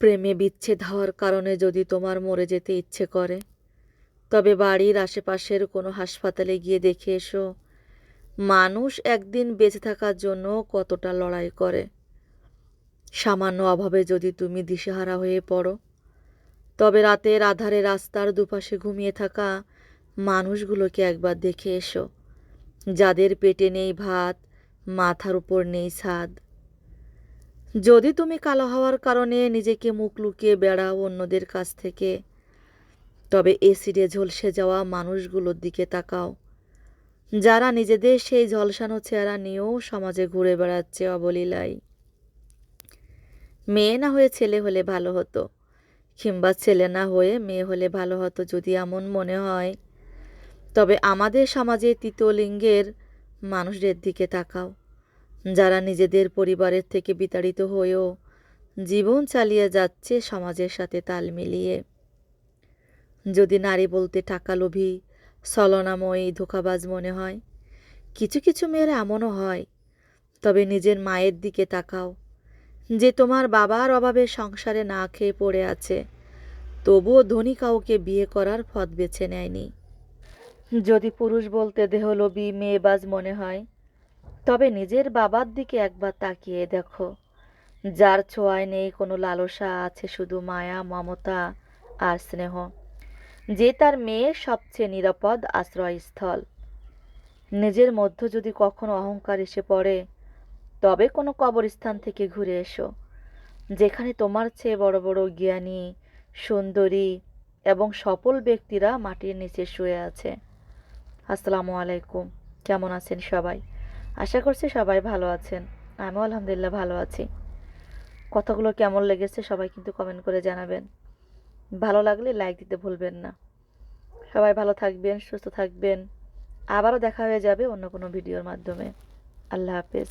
প্রেমে বিচ্ছেদ হওয়ার কারণে যদি তোমার মরে যেতে ইচ্ছে করে, তবে বাড়ির আশেপাশের কোনো হাসপাতালে গিয়ে দেখে এসো, মানুষ একদিন বেঁচে থাকার জন্য কতটা লড়াই করে। সামান্য অভাবে যদি তুমি দিশেহারা হয়ে পড়ো, তবে রাতের আধারে রাস্তার দুপাশে ঘুমিয়ে থাকা মানুষগুলোকে একবার দেখে এসো, যাদের পেটে নেই ভাত, মাথার উপর নেই ছাদ যদি তুমি কালো হওয়ার কারণে নিজেকে মুখ লুকিয়ে বেড়াও অন্যদের কাছ থেকে, তবে এসিডে ঝলসে যাওয়া মানুষগুলোর দিকে তাকাও। যারা নিজেদের সেই ঝলসানো চেহারা নিয়েও সমাজে ঘুরে বেড়াচ্ছে অবলীলায়। মেয়ে না হয়ে ছেলে হলে ভালো হতো, কিংবা ছেলে না হয়ে মেয়ে হলে ভালো হতো যদি এমন মনে হয়। তবে আমাদের সমাজে তৃতীয় লিঙ্গের মানুষদের দিকে তাকাও। যারা নিজেদের পরিবারের থেকে বিতাড়িত হয়েও জীবন চালিয়ে যাচ্ছে সমাজের সাথে তাল মিলিয়ে। যদি নারী বলতে টাকা লোভী, ছলনাময়ী, ধোকাবাজ মনে হয়, কিছু কিছু মেয়েরা এমনও হয়। তবে নিজের মায়ের দিকে তাকাও, যে তোমার বাবার অভাবে সংসারে না খেয়ে পড়ে আছে, তবুও ধনী কাউকে বিয়ে করার পথ বেছে নেয়নি। যদি পুরুষ বলতে দেহলোভী, মেয়েবাজ মনে হয় তবে নিজের বাবার দিকে একবার তাকিয়ে দেখো। যার ছোঁয়ায় নেই কোনো লালসা, আছে শুধু মায়া, মমতা আর স্নেহ। যে তার মেয়ের সবচেয়ে নিরাপদ আশ্রয়স্থল। নিজের মধ্য যদি কখনো অহংকার এসে পড়ে, তবে কোনো কবরস্থান থেকে ঘুরে এসো, যেখানে তোমার চেয়ে বড় বড় জ্ঞানী, সুন্দরী এবং সফল ব্যক্তিরা মাটির নিচে শুয়ে আছে। আসসালামু আলাইকুম। কেমন আছেন সবাই? আশা করছি সবাই ভালো আছেন। আমিও আলহামদুলিল্লাহ ভালো আছি। কথাগুলো কেমন লেগেছে সবাই কিন্তু কমেন্ট করে জানাবেন। ভালো লাগলে লাইক দিতে ভুলবেন না। সবাই ভালো থাকবেন, সুস্থ থাকবেন। আবারও দেখা হয়ে যাবে অন্য কোনো ভিডিওর মাধ্যমে। আল্লাহ হাফেজ।